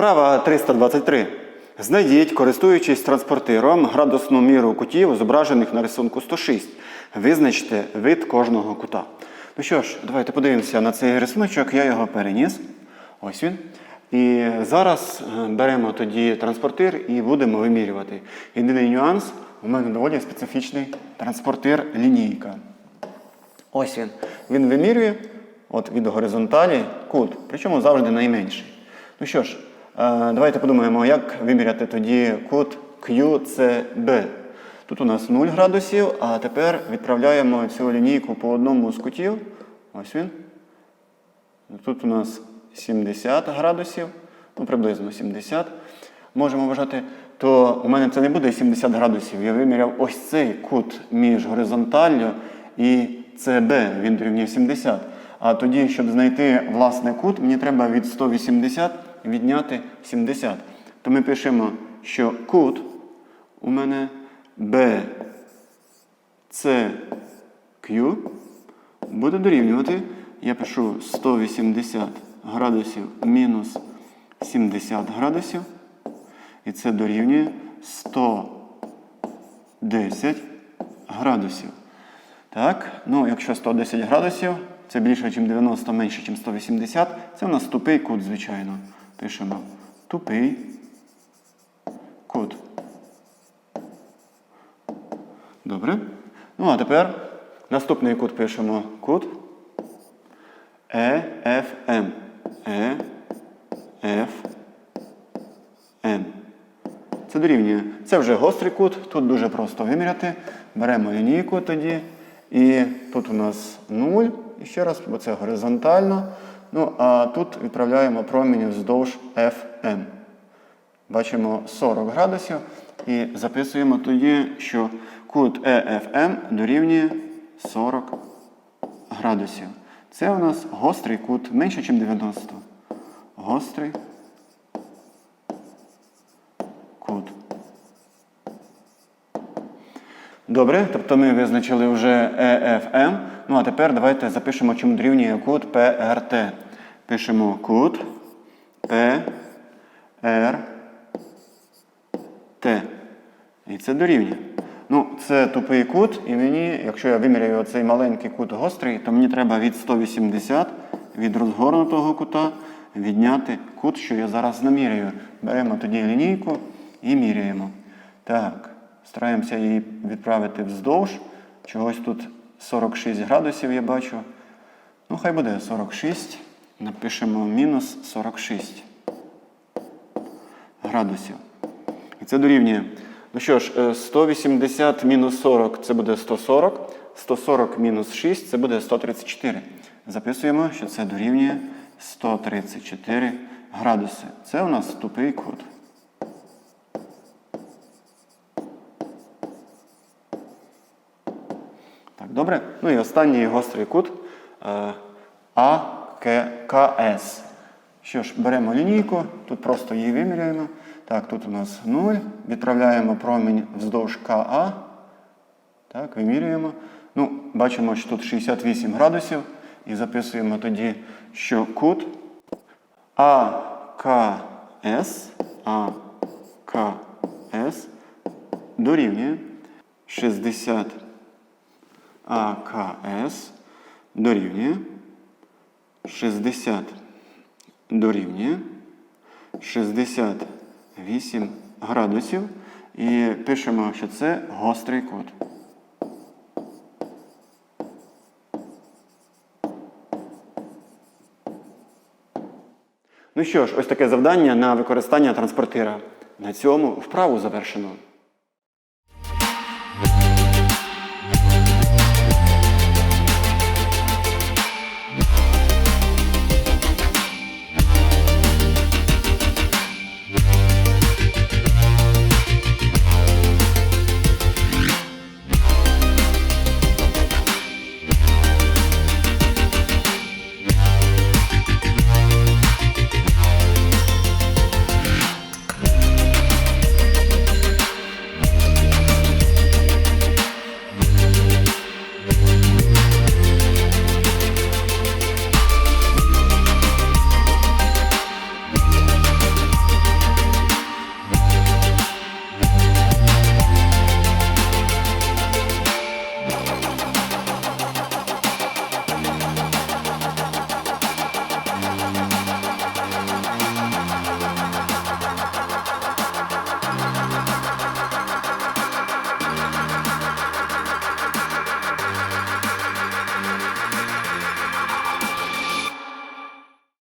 Вправа 323. Знайдіть, користуючись транспортиром, градусну міру кутів, зображених на рисунку 106. Визначте вид кожного кута. Ну що ж, давайте подивимося на цей рисуночок. Я його переніс. Ось він. І зараз е, беремо тоді транспортир і будемо вимірювати. Єдиний нюанс, у мене доволі специфічний транспортир лінійка. Ось він. Він вимірює от від горизонталі кут, причому завжди найменший. Ну що ж, давайте подумаємо, як виміряти тоді кут QCB. Тут у нас 0 градусів, а тепер відправляємо цю лінійку по одному з кутів. Ось він. Тут у нас 70 градусів, ну приблизно 70. Можемо вважати, то у мене це не буде 70 градусів. Я виміряв ось цей кут між горизонталлю і CB, він дорівнює 70. А тоді, щоб знайти власне кут, мені треба від 180 відняти 70. То ми пишемо, що кут у мене B, C, Q буде дорівнювати, я пишу 180 градусів мінус 70 градусів. І це дорівнює 110 градусів. Так, ну якщо 110 градусів, це більше, ніж 90, менше, ніж 180, це у нас тупий кут, звичайно. Пишемо тупий кут. Добре. Ну, а тепер наступний кут пишемо кут EFM. EFM. Це дорівнює. Це вже гострий кут, тут дуже просто виміряти. Беремо лінійку тоді. І тут у нас 0. І ще раз, бо це горизонтально. Ну, а тут відправляємо промінь вздовж FM. Бачимо 40 градусів. І записуємо тоді, що кут EFM дорівнює 40 градусів. Це у нас гострий кут менше, ніж 90. Гострий кут. Добре, тобто ми визначили вже EFM. Ну а тепер давайте запишемо, чому дорівнює кут PRT. Пишемо кут PRT. І це дорівнює. Ну, це тупий кут, і мені, якщо я виміряю цей маленький кут гострий, то мені треба від 180 від розгорнутого кута відняти кут, що я зараз наміряю. Беремо тоді лінійку і міряємо. Так, стараємося її відправити вздовж. Чогось тут 46 градусів я бачу. Ну, хай буде 46. Напишемо мінус 46 градусів. І це дорівнює. Ну що ж, е, 180 мінус 40 це буде 140. 140 мінус 6 це буде 134. Записуємо, що це дорівнює 134 градуси. Це у нас тупий кут. Так, добре. Ну і останній гострий кут е, АКС. Що ж, беремо лінійку, тут просто її виміряємо. Так, тут у нас 0. Відправляємо промінь вздовж КА. Так, вимірюємо. Ну, Бачимо, що тут 68 градусів. І записуємо тоді, що кут АКС АКС дорівнює 60 АКС дорівнює 60 дорівнює 68 градусів. І пишемо, що це гострий кут. Ну що ж, ось таке завдання на використання транспортира. На цьому вправу завершено.